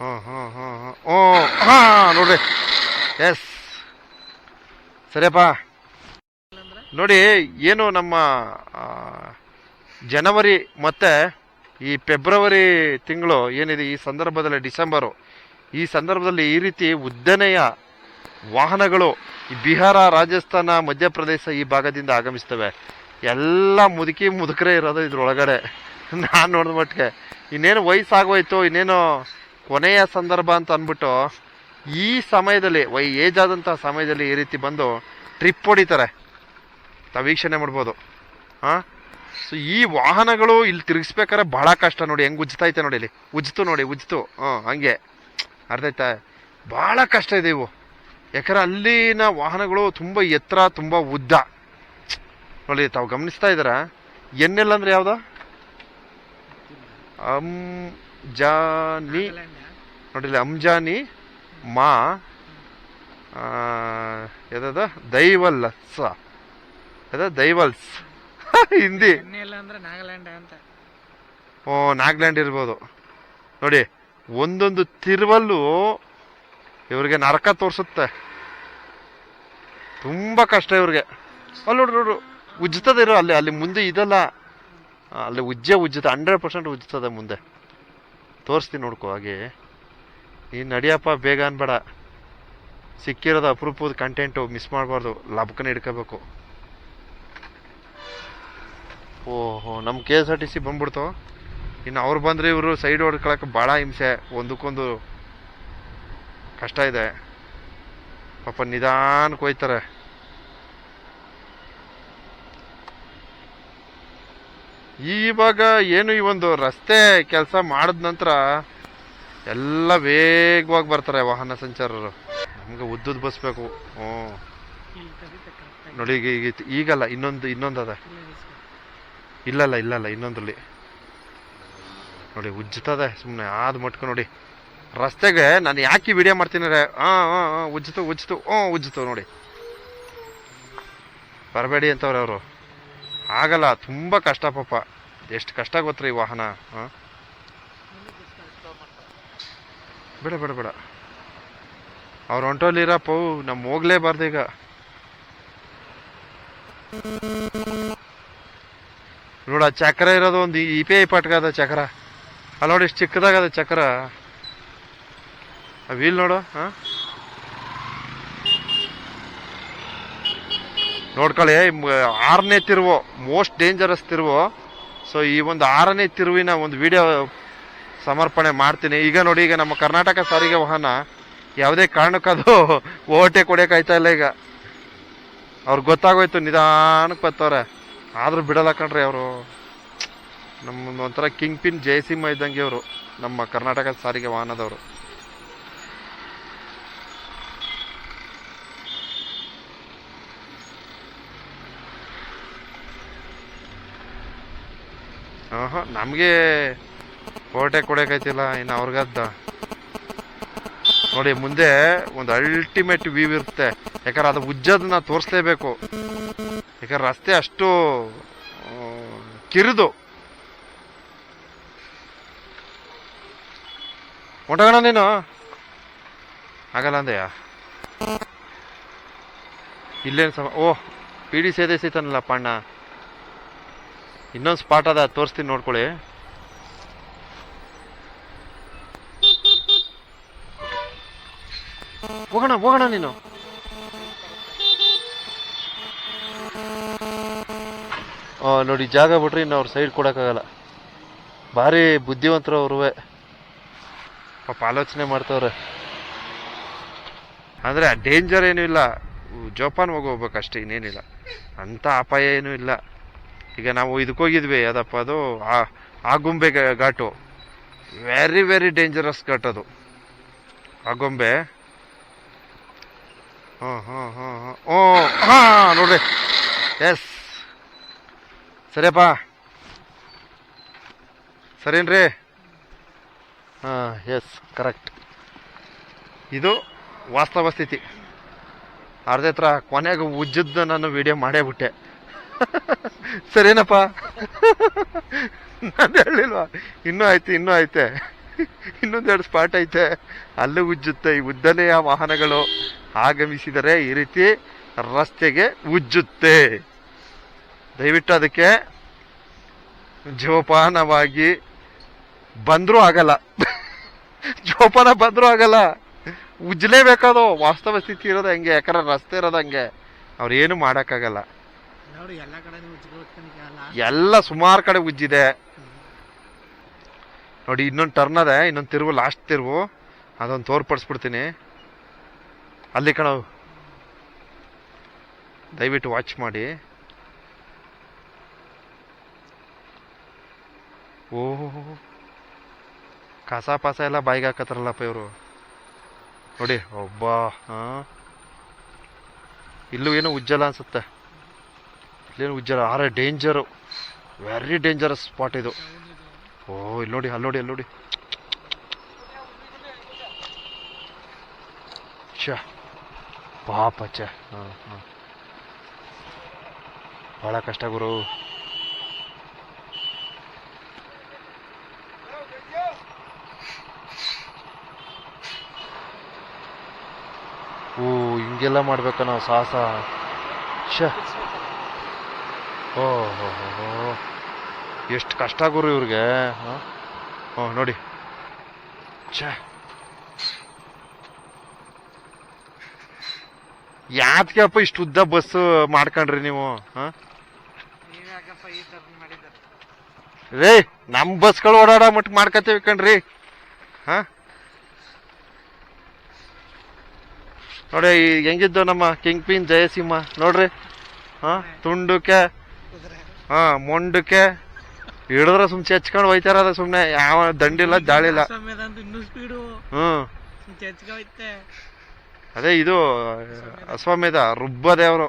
ಹಾಂ ಹಾಂ ಹಾಂ ಹಾಂ. ಓ, ಹಾಂ, ನೋಡ್ರಿ. ಎಸ್ ಸರಿಯಪ್ಪ. ನೋಡಿ, ಏನು ನಮ್ಮ ಜನವರಿ ಮತ್ತು ಈ ಫೆಬ್ರವರಿ ತಿಂಗಳು ಏನಿದೆ ಈ ಸಂದರ್ಭದಲ್ಲಿ ಡಿಸೆಂಬರು, ಈ ಸಂದರ್ಭದಲ್ಲಿ ಈ ರೀತಿ ಉದ್ದನೆಯ ವಾಹನಗಳು ಈ ಬಿಹಾರ, ರಾಜಸ್ಥಾನ, ಮಧ್ಯಪ್ರದೇಶ ಈ ಭಾಗದಿಂದ ಆಗಮಿಸ್ತವೆ. ಎಲ್ಲ ಮುದುಕಿ ಮುದುಕರೇ ಇರೋದು ಇದ್ರೊಳಗಡೆ. ನಾನು ನೋಡಿದ ಮಟ್ಟಿಗೆ. ಇನ್ನೇನು ವಯಸ್ಸಾಗೋಯ್ತು, ಇನ್ನೇನು ಕೊನೆಯ ಸಂದರ್ಭ ಅಂತ ಅಂದ್ಬಿಟ್ಟು, ಈ ಸಮಯದಲ್ಲಿ, ವೈ ಏಜ್ ಆದಂಥ ಸಮಯದಲ್ಲಿ ಈ ರೀತಿ ಬಂದು ಟ್ರಿಪ್ ಹೊಡಿತಾರೆ. ತಾವು ವೀಕ್ಷಣೆ ಮಾಡ್ಬೋದು. ಹಾಂ ಸೊ ಈ ವಾಹನಗಳು ಇಲ್ಲಿ ತಿರುಗಿಸ್ಬೇಕಾದ್ರೆ ಬಹಳ ಕಷ್ಟ ನೋಡಿ, ಹೆಂಗೆ ಉಜ್ತೈತೆ ನೋಡಿ ಇಲ್ಲಿ. ಉಜ್ತು ನೋಡಿ, ಉಜ್ತು. ಹಾಂ ಹಂಗೆ. ಅರ್ಥ ಆಯ್ತಾ? ಭಾಳ ಕಷ್ಟ ಇದೆ ಇವು. ಯಾಕಂದ್ರೆ ಅಲ್ಲಿನ ವಾಹನಗಳು ತುಂಬ ಎತ್ತರ, ತುಂಬ ಉದ್ದ. ನೋಡಿ, ತಾವು ಗಮನಿಸ್ತಾ ಇದ್ದಾರ? ಎನ್ನೆಲ್ಲ ಅಂದ್ರೆ ಯಾವ್ದು? ಅಂಜಾನಿ ನೋಡಿ ಇಲ್ಲಿ ಅಂಜಾನಿ ಮಾ ದೈವಲ್ ದೈವಲ್ಸ. ಯಾವ್ದ ದೈವಲ್ಸ್. ಹಿಂದಿ. ಓ ನಾಗ್ಲ್ಯಾಂಡ್ ಇರ್ಬೋದು. ನೋಡಿ ಒಂದೊಂದು ತಿರುವಲ್ಲು ಇವ್ರಿಗೆ ನರಕ ತೋರಿಸುತ್ತೆ. ತುಂಬ ಕಷ್ಟ ಇವ್ರಿಗೆ. ಅಲ್ಲಿ ನೋಡ್ರಿ ನೋಡ್ರು ಉಜ್ಜುತ್ತದೆ ಇರೋ ಅಲ್ಲಿ ಅಲ್ಲಿ ಮುಂದೆ ಇದಲ್ಲ. ಅಲ್ಲಿ ಉಜ್ಜೆ ಉಜ್ಜುತ್ತೆ ಹಂಡ್ರೆಡ್ ಪರ್ಸೆಂಟ್ ಉಜ್ಜುತ್ತದೆ ಮುಂದೆ. ತೋರಿಸ್ತೀನಿ ನೋಡ್ಕೋ ಹಾಗೆ. ನೀನು ನಡಿಯಪ್ಪ ಬೇಗ ಅನ್ಬೇಡ. ಸಿಕ್ಕಿರೋದು ಅಪರೂಪದ ಕಂಟೆಂಟು ಮಿಸ್ ಮಾಡಬಾರ್ದು. ಲಬ್ಕನ ಹಿಡ್ಕೋಬೇಕು. ಓಹೋ ನಮ್ಮ K S R T C ಬಂದ್ಬಿಡ್ತು. ಇನ್ನು ಅವ್ರು ಬಂದರೆ ಇವರು ಸೈಡ್ ಹೊಡ್ಕೊಳಕ್ಕೆ ಭಾಳ ಹಿಂಸೆ. ಒಂದಕ್ಕೊಂದು ಕಷ್ಟ ಇದೆ. ಪಾಪ ನಿಧಾನಕ್ಕೆ ಹೋಯ್ತಾರೆ. ಇವಾಗ ಏನು ಈ ಒಂದು ರಸ್ತೆ ಕೆಲಸ ಮಾಡಿದ ನಂತರ ಎಲ್ಲ ವೇಗವಾಗಿ ಬರ್ತಾರೆ ವಾಹನ ಸಂಚಾರರು. ನಮ್ಗೆ ಉದ್ದುದ್ ಬಸ್ ಬೇಕು. ಹ್ಞೂ. ನೋಡಿ, ಈಗ ಈಗ ಈಗಲ್ಲ, ಇನ್ನೊಂದು ಇನ್ನೊಂದು ಅದ. ಇಲ್ಲಲ್ಲ ಇಲ್ಲಲ್ಲ ಇನ್ನೊಂದ್ರಲ್ಲಿ. ನೋಡಿ ಉಜ್ಜುತ್ತದೆ ಸುಮ್ಮನೆ ಆದ ಮಟ್ಕ ನೋಡಿ. ರಸ್ತೆಗೆ ನಾನು ಯಾಕೆ ವಿಡಿಯೋ ಮಾಡ್ತೀನಿ ರೇ ಹಾಂ ಹಾಂ ಹಾಂ ಉಜ್ಜಿತು ಉಜ್ಜಿತು, ಹ್ಞೂ, ಉಜ್ಜಿತು ನೋಡಿ. ಬರಬೇಡಿ ಅಂತವ್ರೆ ಅವರು. ಆಗಲ್ಲ, ತುಂಬ ಕಷ್ಟ ಪಾಪ. ಎಷ್ಟು ಕಷ್ಟ ಗೊತ್ತ್ರಿ ಈ ವಾಹನ, ಹಾಂ? ಬೇಡ ಬೇಡ ಬೇಡ. ಅವ್ರು ಹೊಂಟೋಲಿರಪ್ಪ ನಮ್ಮ ಹೋಗ್ಲೇಬಾರ್ದು ಈಗ. ನೋಡ ಚಕ್ರ ಇರೋದು ಒಂದು ಇ ಪಿ ಐ ಪಟ್ಕದ ಚಕ್ರ. ಅಲ್ಲಿ ನೋಡಿ, ಇಷ್ಟು ಚಿಕ್ಕದಾಗದ ಚಕ್ರ. ಆ, ವೀಲ್ ನೋಡು, ಹಾ? ನೋಡ್ಕೊಳ್ಳಿ ಆರನೇ ತಿರುವು ಮೋಸ್ಟ್ ಡೇಂಜರಸ್ ತಿರುವು. ಸೊ ಈ ಒಂದು ಆರನೇ ತಿರುವಿನ ಒಂದು ವಿಡಿಯೋ ಸಮರ್ಪಣೆ ಮಾಡ್ತೀನಿ. ಈಗ ನೋಡಿ, ಈಗ ನಮ್ಮ ಕರ್ನಾಟಕ ಸಾರಿಗೆ ವಾಹನ ಯಾವುದೇ ಕಾರಣಕ್ಕದು ಓವರ್ಟೇಕ್ ಹೊಡೆಯೋಕಾಯ್ತಾ ಇಲ್ಲ ಈಗ. ಅವ್ರಿಗೆ ಗೊತ್ತಾಗೋಯ್ತು, ನಿಧಾನಕ್ಕೆ ಬತ್ತವ್ರೆ. ಆದರೂ ಬಿಡಲ್ಲ ಕಣ್ರಿ ಅವರು. ನಮ್ಮ ಒಂಥರ ಕಿಂಗ್ ಪಿನ್ ಜಯಸಿಂಹ ಇದ್ದಂಗೆ ಅವರು ನಮ್ಮ ಕರ್ನಾಟಕ ಸಾರಿಗೆ ವಾಹನದವರು. ಆಹಾ ನಮಗೆ ಕೋಟೆ ಕೊಡೋಕೈತಿಲ್ಲ ಇನ್ನು ಅವ್ರಿಗದ್ದ. ನೋಡಿ, ಮುಂದೆ ಒಂದು ಅಲ್ಟಿಮೇಟ್ ವ್ಯೂ ಇರುತ್ತೆ. ಯಾಕಂದ್ರೆ ಅದು ಉಜ್ಜದನ್ನ ತೋರಿಸ್ಲೇಬೇಕು. ಯಾಕಂದ್ರೆ ರಸ್ತೆ ಅಷ್ಟು ಕಿರಿದು. ಹೊಂಟೋಗೋಣ ನೀನು? ಆಗಲ್ಲ ಅಂದೆಯ? ಇಲ್ಲೇನು ಸಮ ಓಹ್ ಪಿ ಡಿ ಸೇದೆ ಸಿತನಲ್ಲ ಪಣ್ಣ ಇನ್ನೊಂದು ಸ್ಪಾಟ್ ಅದ, ತೋರಿಸ್ತೀನಿ ನೋಡ್ಕೊಳ್ಳಿ. ಹೋಗೋಣ ಹೋಗೋಣ ನೀನು. ನೋಡಿ, ಜಾಗ ಬಿಟ್ರಿ ಇನ್ನು ಅವ್ರ ಸೈಡ್ ಕೊಡೋಕ್ಕಾಗಲ್ಲ. ಭಾರಿ ಬುದ್ಧಿವಂತರು ಅವ್ರುವೆ ಪಾಪ ಆಲೋಚನೆ ಮಾಡ್ತವ್ರೆ. ಅಂದರೆ ಡೇಂಜರ್ ಏನೂ ಇಲ್ಲ. ಜೋಪಾನ್ ಹೋಗ್ಬೇಕು ಅಷ್ಟೇ ಇನ್ನೇನಿಲ್ಲ. ಅಂಥ ಅಪಾಯ ಏನೂ ಇಲ್ಲ. ಈಗ ನಾವು ಇದಕ್ಕೆ ಹೋಗಿದ್ವಿ ಅದಪ್ಪ ಅದು? Agumbe ghat. Very very dangerous ghat ಅದು. ಆಗುಂಬೆ ಹಾಂ ಹಾಂ ಹಾಂ ಹಾಂ. ಓ, ಹಾಂ, ನೋಡ್ರಿ. ಎಸ್ ಸರಿಯಪ್ಪ. ಸರಿನ್ರಿ? ಹಾಂ ಎಸ್ ಕರೆಕ್ಟ್ ಇದು ವಾಸ್ತವ ಸ್ಥಿತಿ. ಅರ್ಧ ಹತ್ರ ಕೊನೆಗೆ ಉಜ್ಜದ್ದು ನಾನು ವಿಡಿಯೋ ಮಾಡೇ ಬಿಟ್ಟೆ. ಸರಿನಪ್ಪ. ನಾನು ಹೇಳಿಲ್ವಾ? ಇನ್ನೂ ಐತೆ ಇನ್ನೂ ಐತೆ ಇನ್ನೊಂದೆರಡು ಸ್ಪಾಟ್ ಐತೆ. ಅಲ್ಲೂ ಉಜ್ಜುತ್ತೆ ಈ ಉದ್ದನೆಯ ವಾಹನಗಳು. ಆಗಮಿಸಿದರೆ ಈ ರೀತಿ ರಸ್ತೆಗೆ ಉಜ್ಜುತ್ತೆ. ದಯವಿಟ್ಟು ಅದಕ್ಕೆ ಜೋಪಾನವಾಗಿ ಬಂದರೂ ಆಗಲ್ಲ. ಜೋಪಾನ ಬಂದರೂ ಆಗಲ್ಲ. ಉಜ್ಜಲೇಬೇಕಾದ ವಾಸ್ತವ ಸ್ಥಿತಿ ಇರೋದು ಹಂಗೆ, ಯಾಕಂದ್ರೆ ರಸ್ತೆ ಇರೋದು ಹಂಗೆ. ಅವ್ರು ಏನು ಮಾಡೋಕ್ಕಾಗಲ್ಲ. ಎಲ್ಲ ಸುಮಾರು ಕಡೆ ಉಜ್ಜಿದೆ. ನೋಡಿ, ಇನ್ನೊಂದು ಟರ್ನ್ ಅದೇ, ಇನ್ನೊಂದು ತಿರುವು ಲಾಸ್ಟ್ ತಿರುವು. ಅದೊಂದು ತೋರ್ಪಡಿಸ್ಬಿಡ್ತೀನಿ. ಅಲ್ಲಿ ಕಣ. ದಯವಿಟ್ಟು ವಾಚ್ ಮಾಡಿ. ಓಹೋ. ಕಸ ಪಾಸ ಎಲ್ಲ ಬಾಯಿಗೆ ಹಾಕತ್ತಾರಲ್ಲಪ್ಪ ಇವರು. ನೋಡಿ, ಒಬ್ಬ, ಹಾಂ. ಇಲ್ಲೂ ಏನೋ ಉಜ್ಜಲ ಅನ್ಸುತ್ತೆ. ಇಲ್ಲೇನು ಉಜ್ಜಲ ಆರೆ ಡೇಂಜರು ವೆರಿ ಡೇಂಜರಸ್ ಸ್ಪಾಟ್ ಇದು. ಓ ಇಲ್ಲಿ ನೋಡಿ, ಅಲ್ಲಿ ನೋಡಿ ಅಲ್ಲಿ ನೋಡಿ. ಛ, ಪಾಪ ಛ. ಹಾಂ ಭಾಳ ಕಷ್ಟ ಗುರು. ಓ, ಹಿಂಗೆಲ್ಲ ಮಾಡ್ಬೇಕ ನಾವು ಸಾಹಸ. ಓ ಹೋ ಹೋ ಹೋ. ಎಷ್ಟು ಕಷ್ಟ ಗುರು ಇವ್ರಿಗೆ ಹಾಂ? ನೋಡಿ. ಛೇ. ಯಾತ್ಕಪ್ಪ ಇಷ್ಟು ಉದ್ದ ಬಸ್ ಮಾಡ್ಕೊಂಡ್ರಿ ನೀವು ಹಾಂ? ರೇ ನಮ್ಮ ಬಸ್ಗಳು ಓಡಾಡೋ ಮಟ್ಟ ಮಾಡ್ಕೊತೀವಿ ಕಣ್ರಿ. ಹಾಂ? ನೋಡಿ ಹೆಂಗಿದ್ದು ನಮ್ಮ ಕಿಂಗ್ ಪಿನ್ ಜಯಸಿಂಹ ನೋಡ್ರಿ. ಹಾಂ? ತುಂಡುಕೆ ಹಾ ಮೊಂಡಕ್ಕೆ ಹಿಡಿದ್ರೆ ಸುಮ್ ಚಚ್ಕೊಂಡು ಹೋಯ್ತಾರ ಅದ ಸುಮ್ನೆ. ಯಾವ ದಂಡಿಲ್ಲ ಜಾಳಿಲ್ಲ ಚಚ್ಕೋಯ್ತೆ ಅದೇ ಇದು ಅಶ್ವಮೇಧ ರುಬ್ಬ ಅವರು.